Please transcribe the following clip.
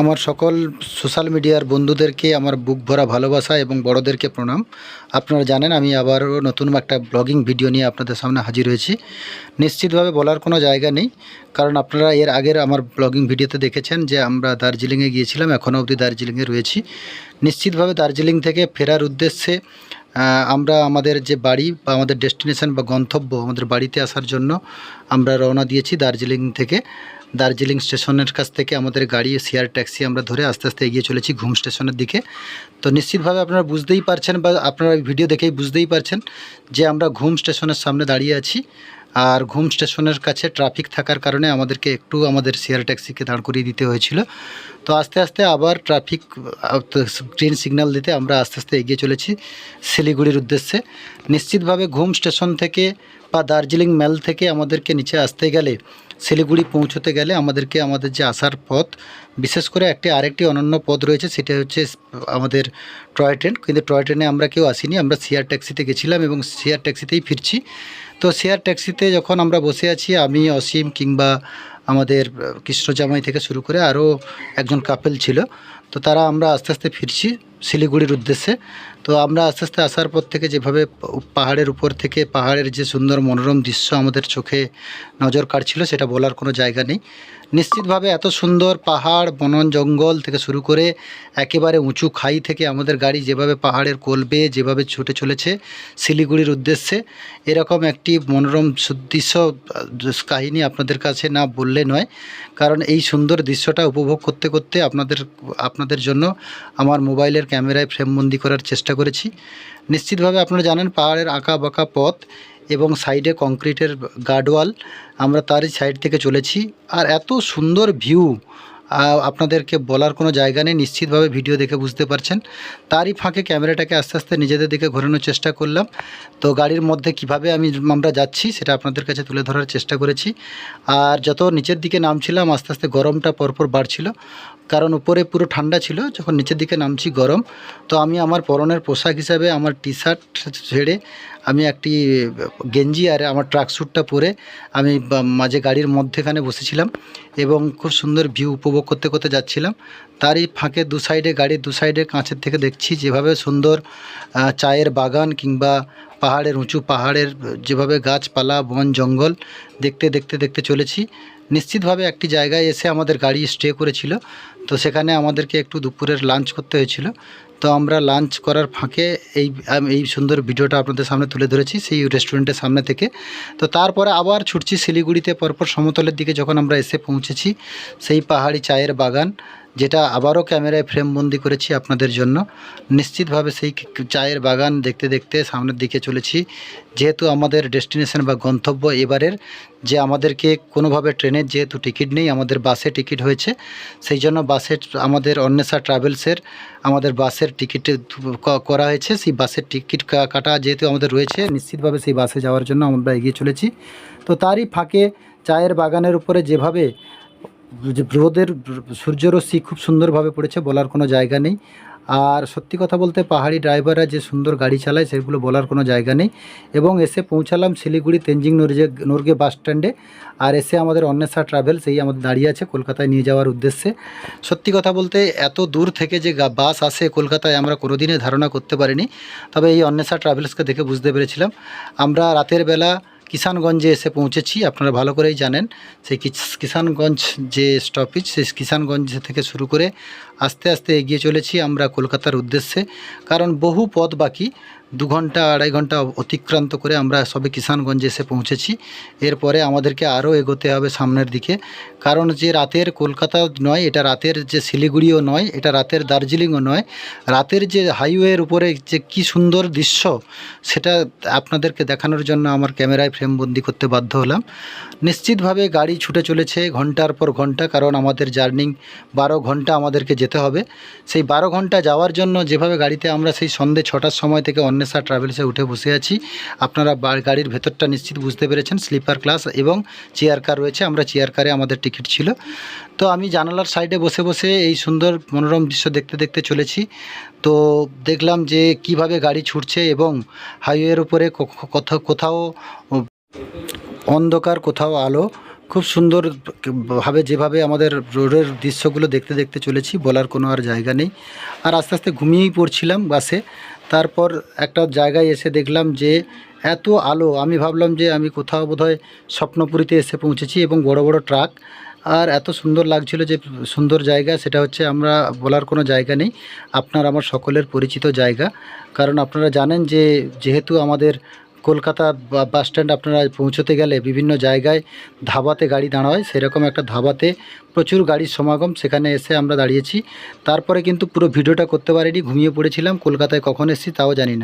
আমার সকল সোশ্যাল মিডিয়ার বন্ধুদেরকে আমার বুক ভরা ভালোবাসা এবং বড়দেরকে প্রণাম। আপনারা জানেন আমি আবারও নতুন একটা ব্লগিং ভিডিও নিয়ে আপনাদের সামনে হাজির হয়েছি। নিশ্চিতভাবে বলার কোনো জায়গা নেই, কারণ আপনারা এর আগের আমার ব্লগিং ভিডিওতে দেখেছেন যে আমরা দার্জিলিংয়ে গিয়েছিলাম, এখনও অবধি দার্জিলিংয়ে রয়েছি। নিশ্চিতভাবে দার্জিলিং থেকে ফেরার উদ্দেশ্যে আমরা আমাদের যে বাড়ি বা আমাদের ডেস্টিনেশন বা গন্তব্য আমাদের বাড়িতে আসার জন্য আমরা রওনা দিয়েছি দার্জিলিং থেকে। দার্জিলিং স্টেশনের কাছ থেকে আমাদের গাড়ি শেয়ার ট্যাক্সি আমরা ধরে আস্তে আস্তে এগিয়ে চলেছি ঘুম স্টেশনের দিকে। তো নিশ্চিতভাবে আপনারা বুঝতেই পারছেন বা আপনারা ভিডিও দেখেই বুঝতেই পারছেন যে আমরা ঘুম স্টেশনের সামনে দাঁড়িয়ে আছি। আর ঘুম স্টেশনের কাছে ট্রাফিক থাকার কারণে আমাদেরকে একটু আমাদের শেয়ার ট্যাক্সিকে দাঁড় করিয়ে দিতে হয়েছিল। তো আস্তে আস্তে আবার ট্রাফিক, গ্রিন সিগন্যাল দিতে আমরা আস্তে আস্তে এগিয়ে চলেছি শিলিগুড়ির উদ্দেশ্যে। নিশ্চিতভাবে ঘুম স্টেশন থেকে বা দার্জিলিং মেল থেকে আমাদেরকে নিচে আসতে গেলে শিলিগুড়ি পৌঁছতে গেলে আমাদেরকে আমাদের যে আসার পথ, বিশেষ করে একটি আরেকটি অনন্য পথ রয়েছে, সেটা হচ্ছে আমাদের টয় ট্রেন। কিন্তু টয় ট্রেনে আমরা কেউ আসিনি, আমরা শেয়ার ট্যাক্সিতে গেছিলাম এবং শেয়ার ট্যাক্সিতেই ফিরছি। তো শেয়ার ট্যাক্সিতে যখন আমরা বসে আছি, আমি, অসীম কিংবা আমাদের কৃষ্ণ জামাই থেকে শুরু করে আরও একজন কাপেল ছিল। তো তারা আমরা আস্তে আস্তে ফিরছি শিলিগুড়ির উদ্দেশ্যে। তো আমরা আস্তে আস্তে আসার পর থেকে যেভাবে পাহাড়ের উপর থেকে পাহাড়ের যে সুন্দর মনোরম দৃশ্য আমাদের চোখে নজর কাটছিল সেটা বলার কোনো জায়গা নেই। নিশ্চিতভাবে এত সুন্দর পাহাড়, বনন জঙ্গল থেকে শুরু করে একেবারে উঁচু খাই থেকে আমাদের গাড়ি যেভাবে পাহাড়ের কোল বেয়ে যেভাবে ছুটে চলেছে শিলিগুড়ির উদ্দেশ্যে, এরকম একটি মনোরম দৃশ্য কাহিনী আপনাদের কাছে না বললে নয়। কারণ এই সুন্দর দৃশ্যটা উপভোগ করতে করতে আপনাদের আপনাদের জন্য আমার মোবাইলের ক্যামেরায় ফ্রেমবন্দি করার চেষ্টা করেছি। নিশ্চিতভাবে আপনারা জানেন পাহাড়ের আঁকা বাঁকা পথ এবং সাইডে কংক্রিটের গার্ডওয়াল। আমরা তারই সাইড থেকে চলেছি। আর এত সুন্দর ভিউ আপনাদেরকে বলার কোনো জায়গা নেই। নিশ্চিতভাবে ভিডিও দেখে বুঝতে পারছেন। তারই ফাঁকে ক্যামেরাটাকে আস্তে আস্তে নিজেদের দিকে ঘোরানোর চেষ্টা করলাম। তো গাড়ির মধ্যে কীভাবে আমি, আমরা যাচ্ছি সেটা আপনাদের কাছে তুলে ধরার চেষ্টা করেছি। আর যত নিচের দিকে নামছিলাম, আস্তে আস্তে গরমটা পরপর বাড়ছিল। কারণ উপরে পুরো ঠান্ডা ছিল, যখন নিচের দিকে নামছি গরম। তো আমি আমার পরনের পোশাক হিসাবে আমার টি শার্ট ছেড়ে আমি একটি গেঞ্জি আর আমার ট্রাক স্যুটটা পরে আমি মাঝে গাড়ির মধ্যেখানে বসেছিলাম এবং খুব সুন্দর ভিউ উপভোগ করতে করতে যাচ্ছিলাম। তারই ফাঁকে দু সাইডে গাড়ির দু সাইডে কাঁচের থেকে দেখছি যেভাবে সুন্দর চায়ের বাগান কিংবা পাহাড়ের উঁচু পাহাড়ের যেভাবে গাছপালা, বন, জঙ্গল দেখতে দেখতে দেখতে চলেছি। নিশ্চিতভাবে একটি জায়গায় এসে আমাদের গাড়ি স্টে করেছিল। তো সেখানে আমাদেরকে একটু দুপুরের লাঞ্চ করতে হয়েছিল। তো আমরা লাঞ্চ করার ফাঁকে এই এই সুন্দর ভিডিওটা আপনাদের সামনে তুলে ধরেছি সেই রেস্টুরেন্টের সামনে থেকে। তো তারপরে আবার ছুটছি শিলিগুড়িতে পরপর সমতলের দিকে যখন আমরা এসে পৌঁছেছি, সেই পাহাড়ি চায়ের বাগান। যেটা আবারও ক্যামেরায় ফ্রেমবন্দি করেছি আপনাদের জন্য। নিশ্চিতভাবে সেই চায়ের বাগান দেখতে দেখতে সামনের দিকে চলেছি। যেহেতু আমাদের ডেস্টিনেশন বা গন্তব্য এবারের, যে আমাদেরকে কোনোভাবে ট্রেনের যেহেতু টিকিট নেই, আমাদের বাসে টিকিট হয়েছে। সেই জন্য বাসের আমাদের অন্বেষা ট্রাভেলসের আমাদের বাসের টিকিট করা হয়েছে। সেই বাসের টিকিট কাটা যেহেতু আমাদের রয়েছে, নিশ্চিতভাবে সেই বাসে যাওয়ার জন্য আমরা এগিয়ে চলেছি। তো তারই ফাঁকে চায়ের বাগানের উপরে যেভাবে রোদের সূর্যরশ্মি খুব সুন্দরভাবে পড়েছে, বলার কোনো জায়গা নেই। আর সত্যি কথা বলতে পাহাড়ি ড্রাইভাররা যে সুন্দর গাড়ি চালায়, সেগুলো বলার কোনো জায়গা নেই। এবং এসে পৌঁছালাম শিলিগুড়ি তেঞ্জিং নর্গে নর্গে বাস স্ট্যান্ডে। আর এসে আমাদের অন্বেষা ট্রাভেলস, এই আমাদের দাঁড়িয়ে আছে কলকাতায় নিয়ে যাওয়ার উদ্দেশ্যে। সত্যি কথা বলতে এত দূর থেকে যে বাস আসে কলকাতায় আমরা কোনোদিনই ধারণা করতে পারিনি। তবে এই অন্বেষা ট্রাভেলসকে দেখে বুঝতে পেরেছিলাম। আমরা রাতের বেলা কিষানগঞ্জে এসে পৌঁছেছি, আপনারা ভালো করেই জানেন। সেই কিষানগঞ্জ যে স্টপেজ সেই কিষানগঞ্জ থেকে শুরু করে আস্তে আস্তে এগিয়ে চলেছি আমরা কলকাতার উদ্দেশ্যে। কারণ বহু পথ বাকি দু ঘণ্টা, আড়াই ঘণ্টা অতিক্রান্ত করে আমরা সবে কিষানগঞ্জে এসে পৌঁছেছি। এরপরে আমাদেরকে আরও এগোতে হবে সামনের দিকে। কারণ যে রাতের কলকাতা নয়, এটা রাতের যে শিলিগুড়িও নয়, এটা রাতের দার্জিলিংও নয়, রাতের যে হাইওয়ের উপরে যে কি সুন্দর দৃশ্য, সেটা আপনাদেরকে দেখানোর জন্য আমার ক্যামেরায় ফ্রেমবন্দি করতে বাধ্য হলাম। নিশ্চিতভাবে গাড়ি ছুটে চলেছে ঘণ্টার পর ঘণ্টা, কারণ আমাদের জার্নিং বারো ঘণ্টা আমাদেরকে যেতে হবে। সেই বারো ঘণ্টা যাওয়ার জন্য যেভাবে গাড়িতে আমরা সেই সন্ধে ছটার সময় থেকে অন্বেষা ট্রাভেলসে উঠে বসে আছি। আপনারা গাড়ির ভেতরটা নিশ্চিত বুঝতে পেরেছেন, স্লিপার ক্লাস এবং চেয়ার কার রয়েছে। আমরা চেয়ার কারে আমাদের টিকিট ছিল। তো আমি জানালার সাইডে বসে বসে এই সুন্দর মনোরম দৃশ্য দেখতে দেখতে চলেছি। তো দেখলাম যে কীভাবে গাড়ি ছুটছে এবং হাইওয়ের উপরে কোথাও অন্ধকার, কোথাও আলো। খুব সুন্দর ভাবে যেভাবে আমাদের রোডের দৃশ্যগুলো দেখতে দেখতে চলেছি, বলার কোনো আর জায়গা নেই। আর আস্তে আস্তে ঘুমিয়েই পড়ছিলাম বাসে। তারপর একটা জায়গায় এসে দেখলাম যে এত আলো, আমি ভাবলাম যে আমি কোথাও বোধহয় স্বপ্নপুরীতে এসে পৌঁছেছি এবং বড় বড় ট্রাক। আর এত সুন্দর লাগছিল যে সুন্দর জায়গা, সেটা হচ্ছে আমরা বলার কোনো জায়গা নেই। আপনার আমার সকলের পরিচিত জায়গা। কারণ আপনারা জানেন যে যেহেতু আমাদের কলকাতা বাস স্ট্যান্ড আপনারা পৌঁছতে গেলে বিভিন্ন জায়গায় ধাবাতে গাড়ি দাঁড়ায়, সেরকম একটা ধাবাতে প্রচুর গাড়ির সমাগম সেখানে এসে আমরা দাঁড়িয়েছি। তারপরে কিন্তু পুরো ভিডিওটা করতে পারিনি, ঘুমিয়ে পড়েছিলাম, কলকাতায় কখন এসেছি তাও জানি না।